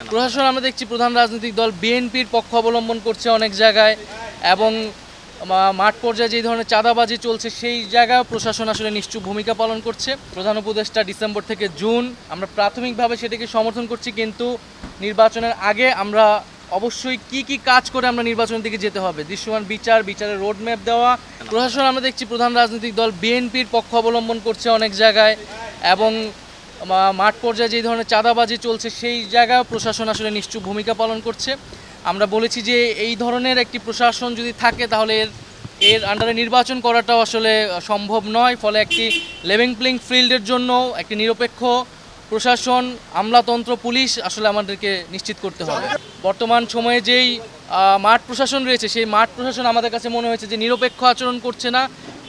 প্রশাসন, আমরা দেখছি প্রধান রাজনৈতিক দল বিএনপির পক্ষ অবলম্বন করছে অনেক জায়গায় এবং মাঠ পর্যায়ে যে ধরনের চাঁদাবাজি চলছে সেই জায়গায় প্রশাসন আসলে নিশ্চুপ ভূমিকা পালন করছে। প্রধান উপদেষ্টা ডিসেম্বর থেকে জুন, আমরা প্রাথমিকভাবে সেটাকে সমর্থন করছি কিন্তু নির্বাচনের আগে আমরা অবশ্যই কি কি কাজ করে আমরা নির্বাচনের দিকে যেতে হবে? দৃশ্যমান বিচার, বিচারের রোডম্যাপ দেওয়া। প্রশাসন, আমরা দেখছি প্রধান রাজনৈতিক দল বিএনপির পক্ষ অবলম্বন করছে অনেক জায়গায় এবং মাঠ পর্যায়ে যে ধরনের চাঁদাবাজি চলছে, সেই জায়গায় প্রশাসন আসলে নিশ্চুপ ভূমিকা পালন করছে। আমরা বলেছি যে এই ধরনের একটি প্রশাসন যদি থাকে, তাহলে এর এর আন্ডারে নির্বাচন করাটাও আসলে সম্ভব নয়। ফলে একটি লেভিং প্লেইং ফিল্ডের জন্য একটি নিরপেক্ষ প্রশাসন, আমলাতন্ত্র, পুলিশ আসলে আমাদেরকে নিশ্চিত করতে হবে। বর্তমান সময়ে যেই মাঠ প্রশাসন রয়েছে, সেই মাঠ প্রশাসন আমাদের কাছে মনে হয়েছে যে নিরপেক্ষ আচরণ করছে না।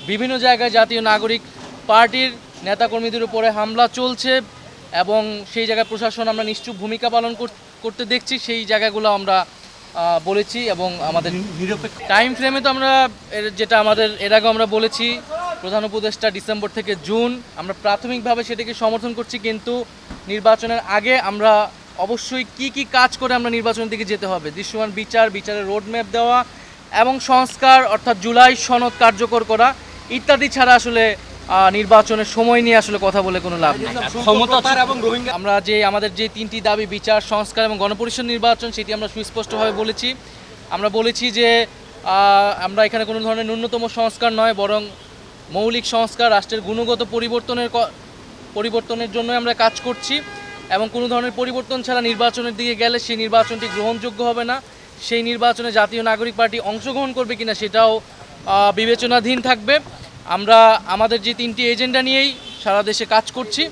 বিভিন্ন জায়গায় জাতীয় নাগরিক পার্টির নেতাকর্মীদের উপরে হামলা চলছে এবং সেই জায়গায় প্রশাসন আমরা নিশ্চুপ ভূমিকা পালন করতে দেখছি সেই জায়গাগুলো আমরা বলেছি এবং আমাদের নিরপেক্ষ টাইম ফ্রেমে তো আমরা এর যেটা আমাদের এর আগে আমরা বলেছি প্রধান উপদেষ্টা ডিসেম্বর থেকে জুন আমরা প্রাথমিকভাবে সেটাকে সমর্থন করছি কিন্তু নির্বাচনের আগে আমরা অবশ্যই কি কি কাজ করে আমরা নির্বাচনের দিকে যেতে হবে দৃশ্যমান বিচার বিচারের রোডম্যাপ দেওয়া এবং সংস্কার অর্থাৎ জুলাই সনদ কার্যকর করা ইত্যাদি ছাড়া আসলে নির্বাচনের সময় নিয়ে আসলে কথা বলে কোনো লাভ নেই। আমরা যে আমাদের যে তিনটি দাবি বিচার সংস্কার এবং গণপরিষদ নির্বাচন সেটি আমরা সুস্পষ্টভাবে বলেছি। আমরা বলেছি যে আমরা এখানে কোনো ধরনের ন্যূনতম সংস্কার নয় বরং মৌলিক সংস্কার রাষ্ট্রের গুণগত পরিবর্তনের পরিবর্তনের জন্য আমরা কাজ করছি এবং কোনো ধরনের পরিবর্তন ছাড়া নির্বাচনের দিকে গেলে সেই নির্বাচনটি গ্রহণযোগ্য হবে না। সেই নির্বাচনে জাতীয় নাগরিক পার্টি অংশগ্রহণ করবে কিনা সেটাও বিবেচনাধীন থাকবে। আমরা আমাদের যে তিনটি এজেন্ডা নিয়েই সারা দেশে কাজ করছি।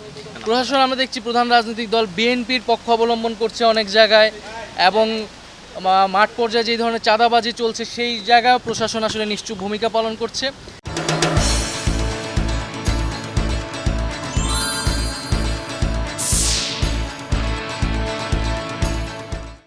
প্রশাসন আমরা দেখছি প্রধান রাজনৈতিক দল বিএনপির পক্ষ অবলম্বন করছে অনেক জায়গায় এবং মাঠ পর্যায়ে যে ধরনের চাঁদাবাজি চলছে সেই জায়গায় প্রশাসন আসলে নিশ্চুপ ভূমিকা পালন করছে।